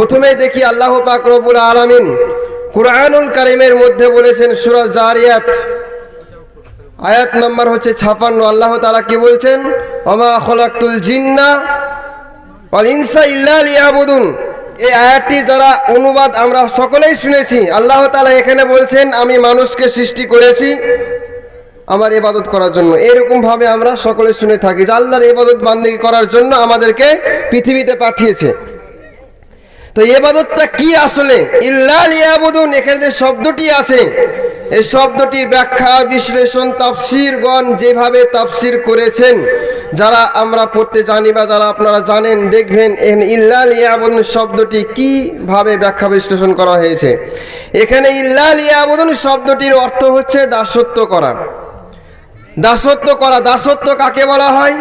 প্রথমেই দেখি আল্লাহ পাক রবুল আলমিন কুরআনুল কারিমের মধ্যে বলেছেন সুরজ জারিয়াত। আয়াত নম্বর হচ্ছে ছাপান্ন। আল্লাহ তালা কি বলছেন? অমা খলাকুল জিন্না ইনসা ইল্লা লিয়াবুদুন। এই আয়াতটি যারা অনুবাদ আমরা সকলেই শুনেছি। আল্লাহ তালা এখানে বলছেন, আমি মানুষকে সৃষ্টি করেছি আমার ইবাদত করার জন্য। এরকম ভাবে আমরা সকলে শুনে থাকি যে আল্লাহর ইবাদত বান্দি করার জন্য আমাদেরকে পৃথিবীতে পাঠিয়েছে। তো এবাদতটা কি আসলে? ইল্লা লিয়াবুদুন, এখানে যে শব্দটি আছে, এই শব্দটির ব্যাখ্যা, বিশ্লেষণ, তাফসিরগণ যেভাবে তাফসির করেছেন, যারা আমরা পড়তে জানি বা যারা আপনারা জানেন, দেখবেন এখানে ইল্লা লিয়াবুদুন শব্দটি কীভাবে ব্যাখ্যা বিশ্লেষণ করা হয়েছে। এখানে ইল্লা লিয়াবুদুন শব্দটির অর্থ হচ্ছে দাসত্ব করা। দাসত্ব করা, দাসত্ব কাকে বলা হয়?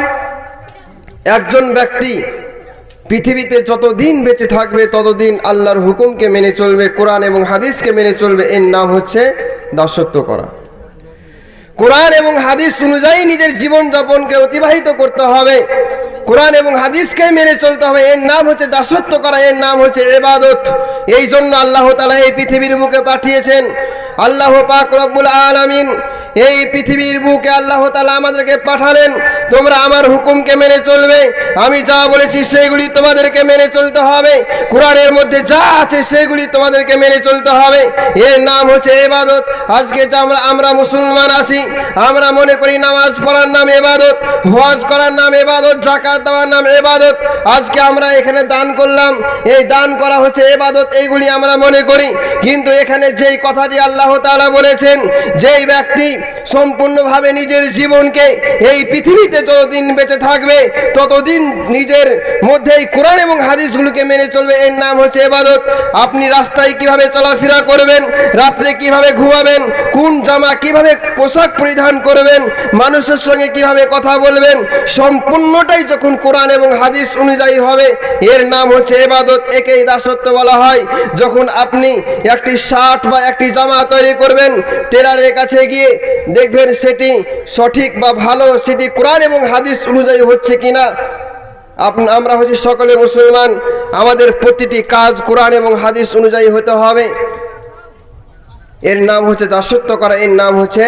একজন ব্যক্তি পৃথিবীতে যতদিন বেঁচে থাকবে, ততদিন আল্লাহর হুকুমকে মেনে চলবে, কোরআন এবং হাদিসকে মেনে চলবে। এর নাম হচ্ছে দাসত্ব করা। কোরআন এবং হাদিস অনুযায়ী নিজের জীবনযাপনকে অতিবাহিত করতে হবে। কোরআন এবং হাদিসকে মেনে চলতে হবে। এর নাম হচ্ছে দাসত্ব করা, এর নাম হচ্ছে এবাদত এই জন্য আল্লাহ তালা এই পৃথিবীর বুকে পাঠিয়েছেন। আল্লাহ পাক রব্বুল আলামিন এই পৃথিবীর বুকে আল্লাহ তালা আমাদেরকে পাঠালেন। তোমরা আমার হুকুমকে মেনে চলবে। আমি যা বলেছি সেগুলি তোমাদেরকে মেনে চলতে হবে। কোরআনের মধ্যে যা আছে সেগুলি তোমাদেরকে মেনে চলতে হবে। এর নাম হচ্ছে এবাদত। আজকে যে আমরা আমরা মুসলমান আছি, আমরা মনে করি নামাজ পড়ার নাম এবাদত হজ করার নাম এবাদত জাকাত দেওয়ার নাম এবাদত। আজকে আমরা এখানে দান করলাম। এই দান করা হচ্ছে এবাদত, এইগুলি আমরা মনে করি। কিন্তু এখানে যেই কথাটি আল্লাহ তাআলা বলেছেন, যেই ব্যক্তি সম্পূর্ণভাবে নিজের জীবনকে এই পৃথিবীতে যতদিন বেঁচে থাকবে, ততদিন নিজের মধ্যে এই কোরআন এবং হাদিসগুলোকে মেনে চলবে। এর নাম হচ্ছে এবাদত। আপনি রাস্তায় কীভাবে চলাফেরা করবেন, রাত্রে কীভাবে ঘুমাবেন, কোন জামা কীভাবে পোশাক পরিধান করবেন, মানুষের সঙ্গে কীভাবে কথা বলবেন, সম্পূর্ণটাই যখন কোরআন এবং হাদিস অনুযায়ী হবে, এর নাম হচ্ছে এবাদত। একেই দাসত্ব বলা হয়। যখন আপনি একটি শার্ট বা একটি জামা তৈরি করবেন, টেলারের কাছে গিয়ে দেখবেন সেটি সঠিক বা ভালো, সেটি কোরআন এবং হাদিস অনুযায়ী হচ্ছে কিনা? আমরা হচ্ছে সকলে মুসলমান। আমাদের প্রতিটি কাজ কোরআন এবং হাদিস অনুযায়ী হতে হবে। এর নাম হচ্ছে দাসত্ব করা, এর নাম হচ্ছে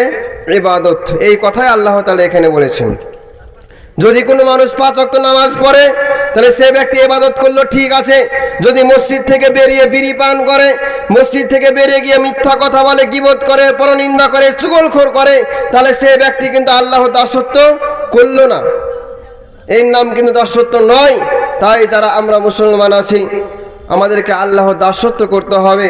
ইবাদত। এই কথাই আল্লাহ তালা এখানে বলেছেন। যদি কোনো মানুষ পাঁচ অক্ট নামাজ পড়ে, তাহলে সে ব্যক্তি এবাদত করল, ঠিক আছে। যদি মসজিদ থেকে বেরিয়ে বিড়ি পান করে, মসজিদ থেকে বেরিয়ে গিয়ে মিথ্যা কথা বলে, গিবত করে, পরনিন্দা করে, চুগলখোর করে, তাহলে সে ব্যক্তি কিন্তু আল্লাহ দাসত্ব করল না। এর নাম কিন্তু দাসত্ব নয়, তাই যারা আমরা মুসলমান আছি, আমাদেরকে আল্লাহ দাসত্ব করতে হবে।